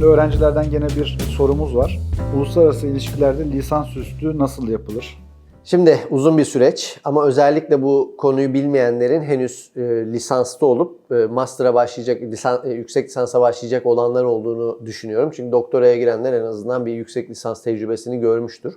Şimdi öğrencilerden gene bir sorumuz var. Uluslararası ilişkilerde lisansüstü nasıl yapılır? Şimdi uzun bir süreç ama özellikle bu konuyu bilmeyenlerin henüz e, lisanslı olup e, master'a başlayacak, lisan, e, yüksek lisansa başlayacak olanlar olduğunu düşünüyorum. Çünkü doktoraya girenler en azından bir yüksek lisans tecrübesini görmüştür.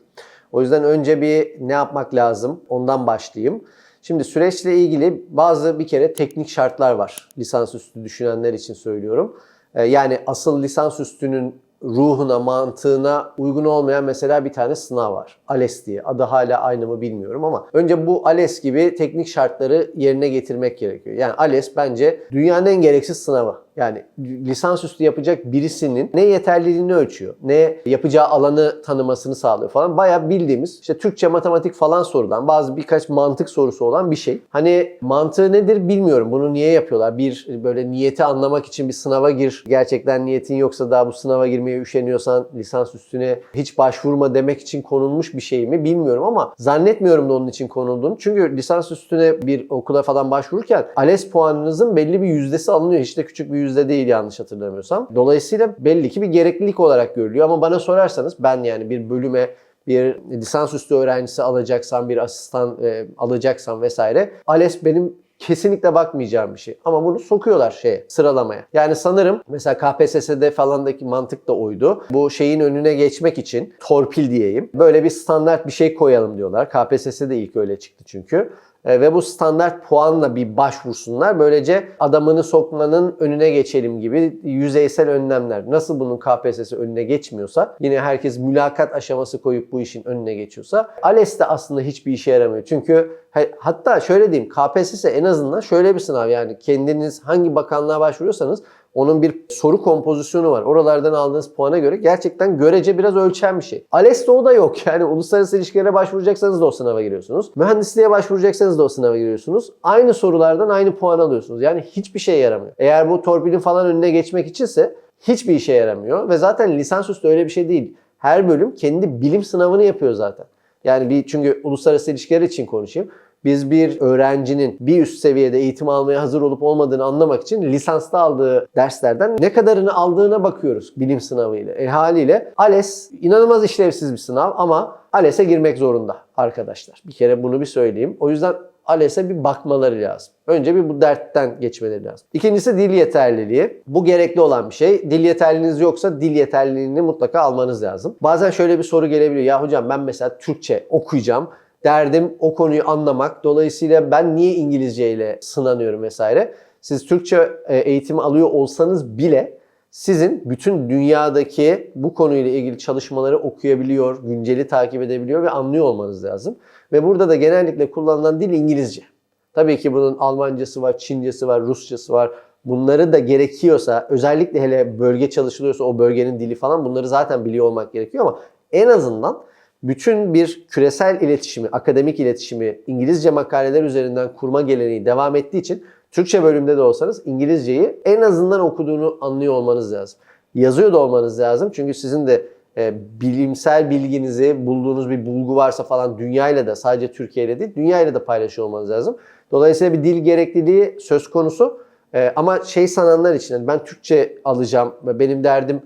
O yüzden önce bir ne yapmak lazım ondan başlayayım. Şimdi süreçle ilgili bazı bir kere teknik şartlar var. Lisansüstü düşünenler için söylüyorum. E, yani asıl lisansüstünün ruhuna, mantığına uygun olmayan mesela bir tane sınav var. ALES diye. Adı hala aynı mı bilmiyorum ama önce bu ALES gibi teknik şartları yerine getirmek gerekiyor. Yani ALES bence dünyanın en gereksiz sınavı. Yani lisansüstü yapacak birisinin ne yeterliliğini ölçüyor, ne yapacağı alanı tanımasını sağlıyor falan. Bayağı bildiğimiz işte Türkçe, matematik falan sorudan bazı birkaç mantık sorusu olan bir şey. Hani mantığı nedir bilmiyorum. Bunu niye yapıyorlar? Bir böyle niyeti anlamak için bir sınava gir. Gerçekten niyetin yoksa daha bu sınava girmeye üşeniyorsan lisans üstüne hiç başvurma demek için konulmuş bir şey mi bilmiyorum ama zannetmiyorum da onun için konulduğunu. Çünkü lisans üstüne bir okula falan başvururken ALES puanınızın belli bir yüzdesi alınıyor. Hiç de küçük bir değil yanlış hatırlamıyorsam. Dolayısıyla belli ki bir gereklilik olarak görülüyor ama bana sorarsanız ben yani bir bölüme bir lisansüstü öğrencisi alacaksam, bir asistan e, alacaksam vesaire ALES benim kesinlikle bakmayacağım bir şey. Ama bunu sokuyorlar şeye, sıralamaya. Yani sanırım mesela KPSS'de falandaki mantık da oydu. Bu şeyin önüne geçmek için torpil diyeyim. Böyle bir standart bir şey koyalım diyorlar. KPSS'de ilk öyle çıktı çünkü. E, ve bu standart puanla bir başvursunlar. Böylece adamını sokmanın önüne geçelim gibi yüzeysel önlemler. Nasıl bunun KPSS önüne geçmiyorsa yine herkes mülakat aşaması koyup bu işin önüne geçiyorsa ALES de aslında hiçbir işe yaramıyor. Çünkü hatta şöyle diyeyim KPSS en azından şöyle bir sınav yani kendiniz hangi bakanlığa başvuruyorsanız onun bir soru kompozisyonu var. Oralardan aldığınız puana göre gerçekten görece biraz ölçen bir şey. ALES'te o da yok. Yani uluslararası ilişkilere başvuracaksanız da o sınava giriyorsunuz. Mühendisliğe başvuracaksanız da o sınava giriyorsunuz. Aynı sorulardan aynı puan alıyorsunuz. Yani hiçbir şey yaramıyor. Eğer bu torpilin falan önüne geçmek içinse hiçbir işe yaramıyor. Ve zaten lisansüstü öyle bir şey değil. Her bölüm kendi bilim sınavını yapıyor zaten. Yani bir çünkü uluslararası ilişkiler için konuşayım. Biz bir öğrencinin bir üst seviyede eğitim almaya hazır olup olmadığını anlamak için lisansta aldığı derslerden ne kadarını aldığına bakıyoruz bilim sınavıyla. E haliyle ALES inanılmaz işlevsiz bir sınav ama ALES'e girmek zorunda arkadaşlar. Bir kere bunu bir söyleyeyim. O yüzden ALES'e bir bakmaları lazım. Önce bir bu dertten geçmeleri lazım. İkincisi dil yeterliliği. Bu gerekli olan bir şey. Dil yeterliliğiniz yoksa dil yeterliliğini mutlaka almanız lazım. Bazen şöyle bir soru gelebiliyor. Ya hocam ben mesela Türkçe okuyacağım. Derdim o konuyu anlamak. Dolayısıyla ben niye İngilizce ile sınanıyorum vesaire. Siz Türkçe e, eğitimi alıyor olsanız bile sizin bütün dünyadaki bu konuyla ilgili çalışmaları okuyabiliyor, günceli takip edebiliyor ve anlıyor olmanız lazım. Ve burada da genellikle kullanılan dil İngilizce. Tabii ki bunun Almancası var, Çincesi var, Rusçası var. Bunları da gerekiyorsa, özellikle hele bölge çalışılıyorsa o bölgenin dili falan bunları zaten biliyor olmak gerekiyor ama en azından bütün bir küresel iletişimi, akademik iletişimi İngilizce makaleler üzerinden kurma geleneği devam ettiği için Türkçe bölümde de olsanız İngilizceyi en azından okuduğunu anlıyor olmanız lazım. Yazıyor da olmanız lazım çünkü sizin de e, bilimsel bilginizi bulduğunuz bir bulgu varsa falan dünyayla da sadece Türkiye ile değil dünyayla da paylaşıyor olmanız lazım. Dolayısıyla bir dil gerekliliği söz konusu e, ama şey sananlar için yani ben Türkçe alacağım benim derdim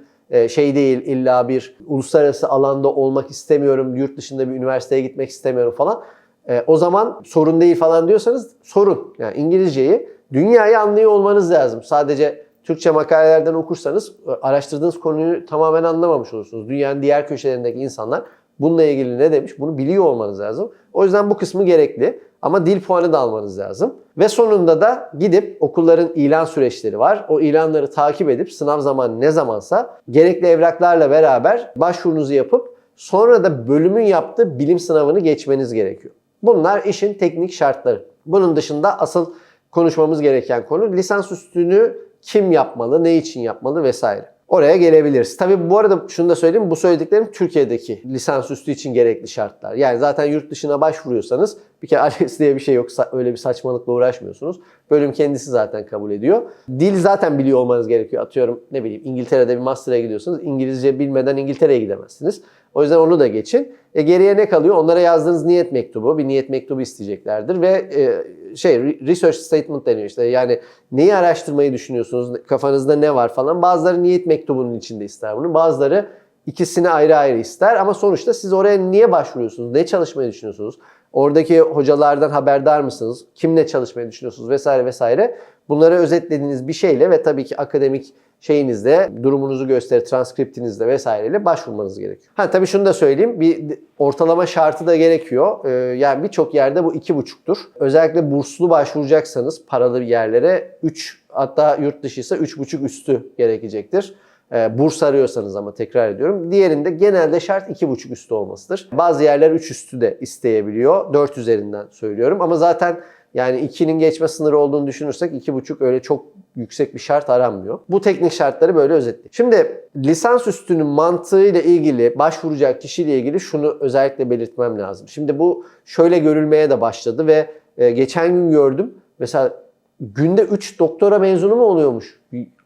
şey değil illa bir uluslararası alanda olmak istemiyorum, yurt dışında bir üniversiteye gitmek istemiyorum falan. E, o zaman sorun değil falan diyorsanız sorun. Yani İngilizceyi dünyayı anlıyor olmanız lazım. Sadece Türkçe makalelerden okursanız e, araştırdığınız konuyu tamamen anlamamış olursunuz. Dünyanın diğer köşelerindeki insanlar bununla ilgili ne demiş bunu biliyor olmanız lazım. O yüzden bu kısmı gerekli. Ama dil puanı da almanız lazım. Ve sonunda da gidip okulların ilan süreçleri var. O ilanları takip edip sınav zamanı ne zamansa gerekli evraklarla beraber başvurunuzu yapıp sonra da bölümün yaptığı bilim sınavını geçmeniz gerekiyor. Bunlar işin teknik şartları. Bunun dışında asıl konuşmamız gereken konu lisans üstünü kim yapmalı, ne için yapmalı vesaire. Oraya gelebiliriz. Tabii bu arada şunu da söyleyeyim. Bu söylediklerim Türkiye'deki lisansüstü için gerekli şartlar. Yani zaten yurt dışına başvuruyorsanız Bir kere ALES diye bir şey yok. Öyle bir saçmalıkla uğraşmıyorsunuz. Bölüm kendisi zaten kabul ediyor. Dil zaten biliyor olmanız gerekiyor. Atıyorum ne bileyim İngiltere'de bir master'a gidiyorsanız İngilizce bilmeden İngiltere'ye gidemezsiniz. O yüzden onu da geçin. E geriye ne kalıyor? Onlara yazdığınız niyet mektubu, bir niyet mektubu isteyeceklerdir ve e, şey re- research statement deniyor işte. Yani neyi araştırmayı düşünüyorsunuz? Kafanızda ne var falan. Bazıları niyet mektubunun içinde ister bunu. Bazıları ikisini ayrı ayrı ister ama sonuçta siz oraya niye başvuruyorsunuz? Ne çalışmayı düşünüyorsunuz? Oradaki hocalardan haberdar mısınız? Kimle çalışmayı düşünüyorsunuz vesaire vesaire. Bunları özetlediğiniz bir şeyle ve tabii ki akademik şeyinizde, durumunuzu gösterir, transkriptinizde vesaireyle başvurmanız gerekiyor. Ha tabii şunu da söyleyeyim. Bir ortalama şartı da gerekiyor. Ee, yani birçok yerde bu iki buçuktur. Özellikle burslu başvuracaksanız paralı yerlere 3 hatta yurt dışı ise 3,5 üstü gerekecektir. Ee, burs arıyorsanız ama tekrar ediyorum. Diğerinde genelde şart 2,5 üstü olmasıdır. Bazı yerler 3 üstü de isteyebiliyor. 4 üzerinden söylüyorum. Ama zaten yani 2'nin geçme sınırı olduğunu düşünürsek 2,5 öyle çok yüksek bir şart aranmıyor. Bu teknik şartları böyle özetleyeyim. Şimdi lisans üstünün mantığıyla ilgili, başvuracak kişiyle ilgili şunu özellikle belirtmem lazım. Şimdi bu şöyle görülmeye de başladı ve e, geçen gün gördüm. Mesela günde 3 doktora mezunu mu oluyormuş?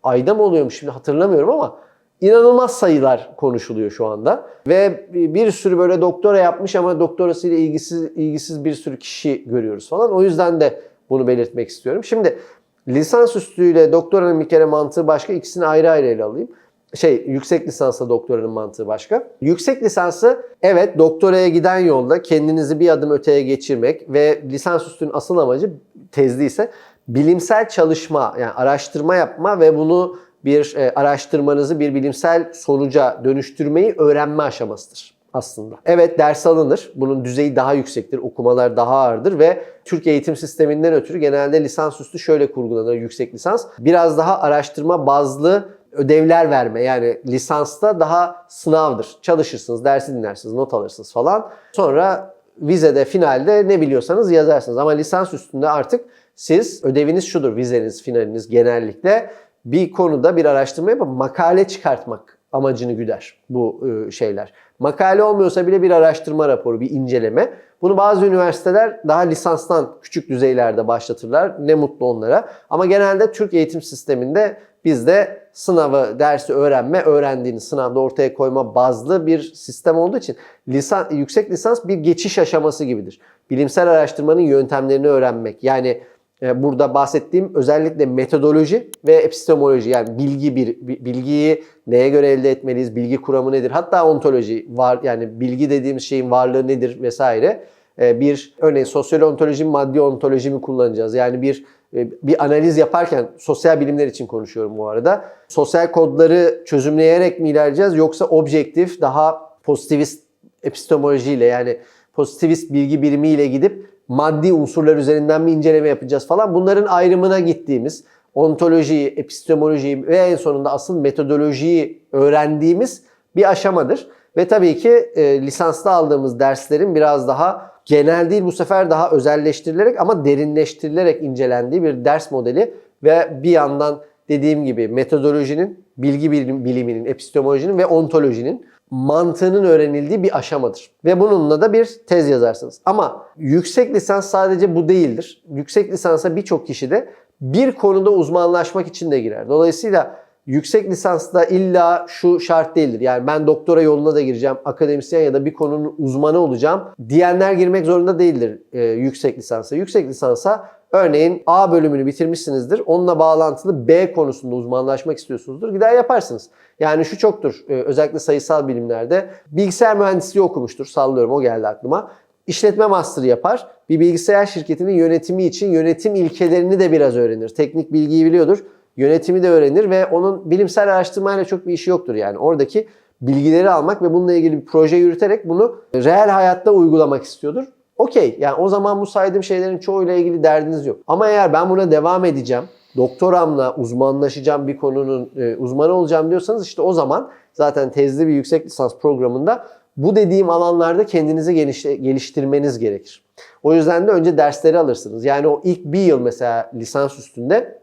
Ayda mı oluyormuş şimdi hatırlamıyorum ama inanılmaz sayılar konuşuluyor şu anda. Ve bir sürü böyle doktora yapmış ama doktorasıyla ilgisiz ilgisiz bir sürü kişi görüyoruz falan. O yüzden de bunu belirtmek istiyorum. Şimdi lisans üstüyle doktoranın bir kere mantığı başka. İkisini ayrı ayrı ele alayım. Şey yüksek lisansla doktoranın mantığı başka. Yüksek lisansı evet doktoraya giden yolda kendinizi bir adım öteye geçirmek ve lisans üstünün asıl amacı tezli ise bilimsel çalışma yani araştırma yapma ve bunu bir e, araştırmanızı bir bilimsel sonuca dönüştürmeyi öğrenme aşamasıdır aslında. Evet ders alınır. Bunun düzeyi daha yüksektir. Okumalar daha ağırdır ve Türk eğitim sisteminden ötürü genelde lisansüstü şöyle kurgulanır yüksek lisans. Biraz daha araştırma bazlı ödevler verme. Yani lisansta daha sınavdır. Çalışırsınız, dersi dinlersiniz, not alırsınız falan. Sonra vizede, finalde ne biliyorsanız yazarsınız. Ama lisans üstünde artık siz ödeviniz şudur, vizeniz, finaliniz genellikle bir konuda bir araştırma yapıp makale çıkartmak amacını güder bu e, şeyler. Makale olmuyorsa bile bir araştırma raporu, bir inceleme. Bunu bazı üniversiteler daha lisanstan küçük düzeylerde başlatırlar. Ne mutlu onlara. Ama genelde Türk eğitim sisteminde bizde sınavı, dersi öğrenme, öğrendiğini sınavda ortaya koyma bazlı bir sistem olduğu için lisan, yüksek lisans bir geçiş aşaması gibidir. Bilimsel araştırmanın yöntemlerini öğrenmek. Yani burada bahsettiğim özellikle metodoloji ve epistemoloji yani bilgi bir bilgiyi neye göre elde etmeliyiz, bilgi kuramı nedir? Hatta ontoloji var yani bilgi dediğimiz şeyin varlığı nedir vesaire. E, Bir örneğin sosyal ontoloji mi, maddi ontoloji mi kullanacağız? Yani bir e, bir analiz yaparken sosyal bilimler için konuşuyorum bu arada. Sosyal kodları çözümleyerek mi ilerleyeceğiz yoksa objektif daha pozitivist epistemolojiyle yani pozitivist bilgi birimiyle gidip maddi unsurlar üzerinden mi inceleme yapacağız falan. Bunların ayrımına gittiğimiz ontolojiyi, epistemolojiyi ve en sonunda asıl metodolojiyi öğrendiğimiz bir aşamadır. Ve tabii ki e, lisansta aldığımız derslerin biraz daha genel değil bu sefer daha özelleştirilerek ama derinleştirilerek incelendiği bir ders modeli ve bir yandan dediğim gibi metodolojinin, bilgi bilim- biliminin, epistemolojinin ve ontolojinin mantığının öğrenildiği bir aşamadır. Ve bununla da bir tez yazarsınız. Ama yüksek lisans sadece bu değildir. Yüksek lisansa birçok kişi de bir konuda uzmanlaşmak için de girer. Dolayısıyla yüksek lisansta illa şu şart değildir. Yani ben doktora yoluna da gireceğim, akademisyen ya da bir konunun uzmanı olacağım diyenler girmek zorunda değildir e, yüksek lisansa. Yüksek lisansa örneğin A bölümünü bitirmişsinizdir. Onunla bağlantılı B konusunda uzmanlaşmak istiyorsunuzdur. Gider yaparsınız. Yani şu çoktur e, özellikle sayısal bilimlerde bilgisayar mühendisliği okumuştur. Sallıyorum o geldi aklıma. İşletme master yapar. Bir bilgisayar şirketinin yönetimi için yönetim ilkelerini de biraz öğrenir. Teknik bilgiyi biliyordur. Yönetimi de öğrenir ve onun bilimsel araştırmayla çok bir işi yoktur yani. Oradaki bilgileri almak ve bununla ilgili bir proje yürüterek bunu reel hayatta uygulamak istiyordur. Okey yani o zaman bu saydığım şeylerin çoğuyla ilgili derdiniz yok. Ama eğer ben buna devam edeceğim, doktoramla uzmanlaşacağım bir konunun e, uzmanı olacağım diyorsanız işte o zaman zaten tezli bir yüksek lisans programında bu dediğim alanlarda kendinizi geliş- geliştirmeniz gerekir. O yüzden de önce dersleri alırsınız. Yani o ilk bir yıl mesela lisans üstünde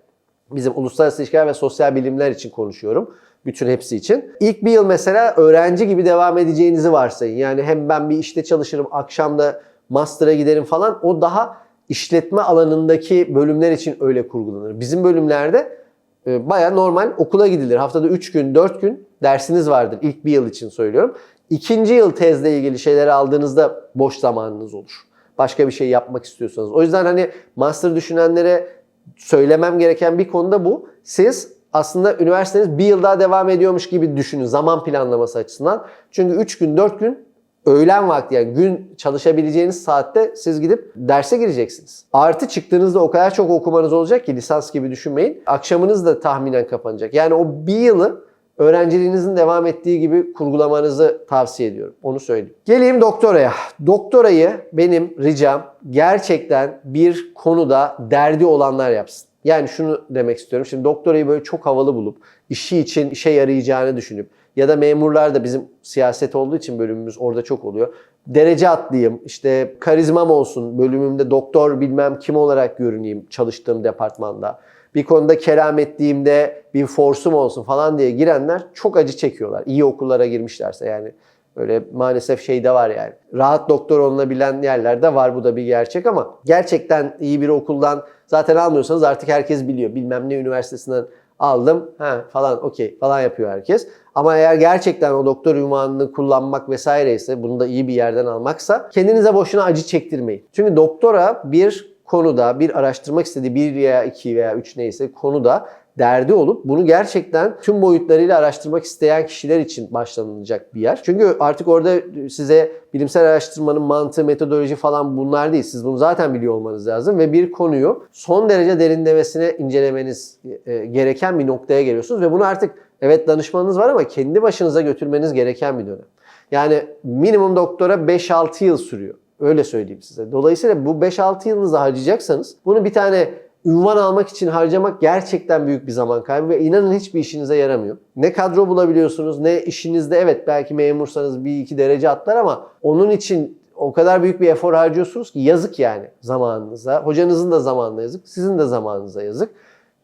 bizim uluslararası ilişkiler ve sosyal bilimler için konuşuyorum. Bütün hepsi için. İlk bir yıl mesela öğrenci gibi devam edeceğinizi varsayın. Yani hem ben bir işte çalışırım, akşam da master'a giderim falan. O daha işletme alanındaki bölümler için öyle kurgulanır. Bizim bölümlerde e, baya normal okula gidilir. Haftada 3 gün, 4 gün dersiniz vardır. İlk bir yıl için söylüyorum. İkinci yıl tezle ilgili şeyleri aldığınızda boş zamanınız olur. Başka bir şey yapmak istiyorsanız. O yüzden hani master düşünenlere söylemem gereken bir konu da bu. Siz aslında üniversiteniz bir yıl daha devam ediyormuş gibi düşünün zaman planlaması açısından. Çünkü 3 gün 4 gün öğlen vakti yani gün çalışabileceğiniz saatte siz gidip derse gireceksiniz. Artı çıktığınızda o kadar çok okumanız olacak ki lisans gibi düşünmeyin. Akşamınız da tahminen kapanacak. Yani o bir yılı öğrenciliğinizin devam ettiği gibi kurgulamanızı tavsiye ediyorum. Onu söyleyeyim. Geleyim doktoraya. Doktorayı benim ricam gerçekten bir konuda derdi olanlar yapsın. Yani şunu demek istiyorum. Şimdi doktorayı böyle çok havalı bulup işi için işe yarayacağını düşünüp ya da memurlar da bizim siyaset olduğu için bölümümüz orada çok oluyor. Derece atlayayım, işte karizmam olsun, bölümümde doktor bilmem kim olarak görüneyim çalıştığım departmanda. Bir konuda kerametliğimde bir forsum olsun falan diye girenler çok acı çekiyorlar. İyi okullara girmişlerse yani. Öyle maalesef şey de var yani. Rahat doktor olunabilen yerlerde var bu da bir gerçek ama gerçekten iyi bir okuldan zaten almıyorsanız artık herkes biliyor. Bilmem ne üniversitesinden aldım ha falan okey falan yapıyor herkes. Ama eğer gerçekten o doktor ünvanını kullanmak vesaire ise bunu da iyi bir yerden almaksa kendinize boşuna acı çektirmeyin. Çünkü doktora bir konuda bir araştırmak istediği bir veya iki veya üç neyse konuda derdi olup bunu gerçekten tüm boyutlarıyla araştırmak isteyen kişiler için başlanılacak bir yer. Çünkü artık orada size bilimsel araştırmanın mantığı, metodoloji falan bunlar değil. Siz bunu zaten biliyor olmanız lazım ve bir konuyu son derece derinlemesine incelemeniz e, gereken bir noktaya geliyorsunuz ve bunu artık evet danışmanınız var ama kendi başınıza götürmeniz gereken bir dönem. Yani minimum doktora 5-6 yıl sürüyor. Öyle söyleyeyim size. Dolayısıyla bu 5-6 yılınızı harcayacaksanız bunu bir tane ünvan almak için harcamak gerçekten büyük bir zaman kaybı ve inanın hiçbir işinize yaramıyor. Ne kadro bulabiliyorsunuz ne işinizde evet belki memursanız bir iki derece atlar ama onun için o kadar büyük bir efor harcıyorsunuz ki yazık yani zamanınıza. Hocanızın da zamanına yazık, sizin de zamanınıza yazık.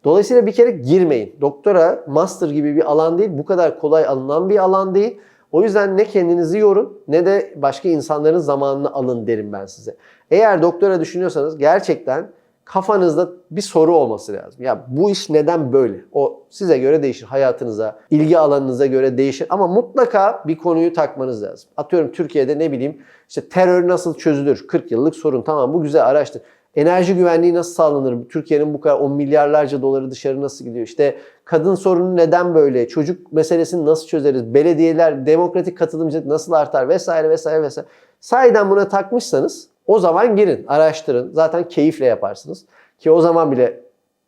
Dolayısıyla bir kere girmeyin. Doktora, master gibi bir alan değil, bu kadar kolay alınan bir alan değil. O yüzden ne kendinizi yorun ne de başka insanların zamanını alın derim ben size. Eğer doktora düşünüyorsanız gerçekten kafanızda bir soru olması lazım. Ya bu iş neden böyle? O size göre değişir. Hayatınıza, ilgi alanınıza göre değişir. Ama mutlaka bir konuyu takmanız lazım. Atıyorum Türkiye'de ne bileyim işte terör nasıl çözülür? 40 yıllık sorun. Tamam bu güzel araştır. Enerji güvenliği nasıl sağlanır? Türkiye'nin bu kadar 10 milyarlarca doları dışarı nasıl gidiyor? İşte kadın sorunu neden böyle? Çocuk meselesini nasıl çözeriz? Belediyeler demokratik katılımcılık nasıl artar? Vesaire vesaire vesaire. Sahiden buna takmışsanız o zaman girin, araştırın. Zaten keyifle yaparsınız. Ki o zaman bile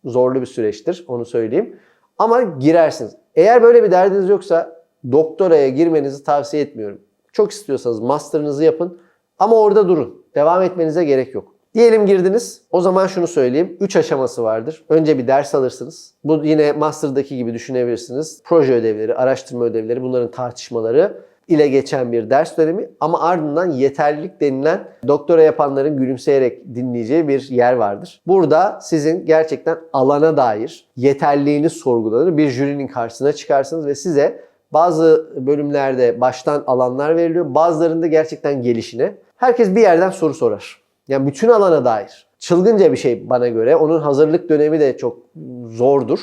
zorlu bir süreçtir, onu söyleyeyim. Ama girersiniz. Eğer böyle bir derdiniz yoksa doktoraya girmenizi tavsiye etmiyorum. Çok istiyorsanız master'ınızı yapın ama orada durun. Devam etmenize gerek yok. Diyelim girdiniz. O zaman şunu söyleyeyim. 3 aşaması vardır. Önce bir ders alırsınız. Bu yine master'daki gibi düşünebilirsiniz. Proje ödevleri, araştırma ödevleri, bunların tartışmaları ile geçen bir ders dönemi ama ardından yeterlilik denilen doktora yapanların gülümseyerek dinleyeceği bir yer vardır. Burada sizin gerçekten alana dair yeterliğiniz sorgulanır. Bir jürinin karşısına çıkarsınız ve size bazı bölümlerde baştan alanlar veriliyor. Bazılarında gerçekten gelişine. Herkes bir yerden soru sorar. Yani bütün alana dair. Çılgınca bir şey bana göre. Onun hazırlık dönemi de çok zordur.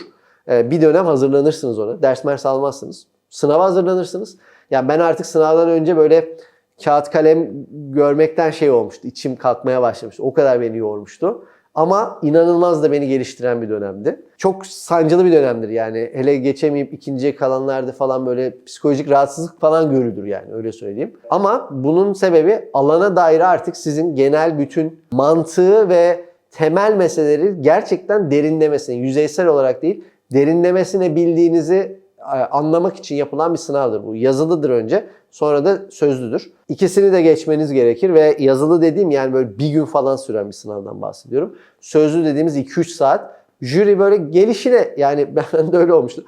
Ee, Bir dönem hazırlanırsınız ona. Ders mers almazsınız. Sınava hazırlanırsınız. Yani ben artık sınavdan önce böyle kağıt kalem görmekten şey olmuştu. İçim kalkmaya başlamıştı. O kadar beni yormuştu. Ama inanılmaz da beni geliştiren bir dönemdi. Çok sancılı bir dönemdir yani. Hele geçemeyip ikinciye kalanlarda falan böyle psikolojik rahatsızlık falan görülür yani öyle söyleyeyim. Ama bunun sebebi alana dair artık sizin genel bütün mantığı ve temel meseleleri gerçekten derinlemesine, yüzeysel olarak değil, derinlemesine bildiğinizi anlamak için yapılan bir sınavdır bu. Yazılıdır önce, sonra da sözlüdür. İkisini de geçmeniz gerekir ve yazılı dediğim yani böyle bir gün falan süren bir sınavdan bahsediyorum. Sözlü dediğimiz 2-3 saat. Jüri böyle gelişine yani ben de öyle olmuştu.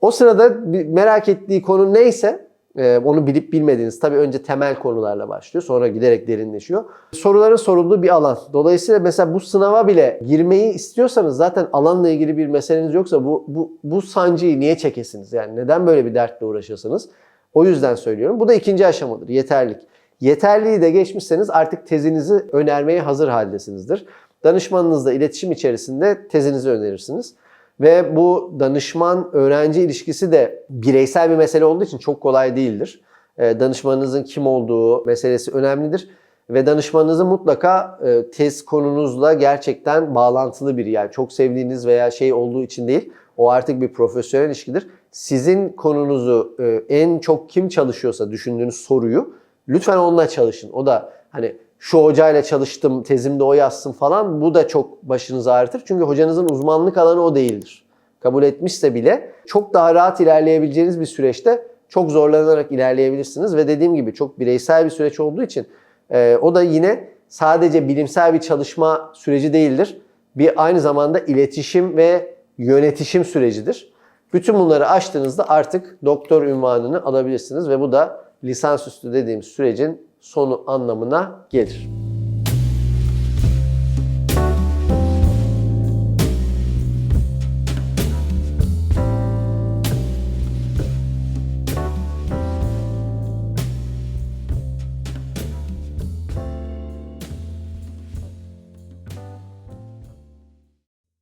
O sırada merak ettiği konu neyse e, onu bilip bilmediğiniz tabii önce temel konularla başlıyor sonra giderek derinleşiyor. Soruların sorulduğu bir alan. Dolayısıyla mesela bu sınava bile girmeyi istiyorsanız zaten alanla ilgili bir meseleniz yoksa bu, bu, bu sancıyı niye çekesiniz? Yani neden böyle bir dertle uğraşıyorsanız? O yüzden söylüyorum. Bu da ikinci aşamadır. Yeterlik. Yeterliği de geçmişseniz artık tezinizi önermeye hazır haldesinizdir. Danışmanınızla iletişim içerisinde tezinizi önerirsiniz. Ve bu danışman-öğrenci ilişkisi de bireysel bir mesele olduğu için çok kolay değildir. Ee, Danışmanınızın kim olduğu meselesi önemlidir. Ve danışmanınızın mutlaka e, tez konunuzla gerçekten bağlantılı biri. Yani çok sevdiğiniz veya şey olduğu için değil. O artık bir profesyonel ilişkidir. Sizin konunuzu e, en çok kim çalışıyorsa düşündüğünüz soruyu lütfen onunla çalışın. O da hani şu hocayla çalıştım, tezimde o yazsın falan bu da çok başınızı ağrıtır. Çünkü hocanızın uzmanlık alanı o değildir. Kabul etmişse bile çok daha rahat ilerleyebileceğiniz bir süreçte çok zorlanarak ilerleyebilirsiniz. Ve dediğim gibi çok bireysel bir süreç olduğu için e, o da yine sadece bilimsel bir çalışma süreci değildir. Bir aynı zamanda iletişim ve yönetişim sürecidir. Bütün bunları aştığınızda artık doktor ünvanını alabilirsiniz ve bu da lisansüstü dediğimiz sürecin sonu anlamına gelir.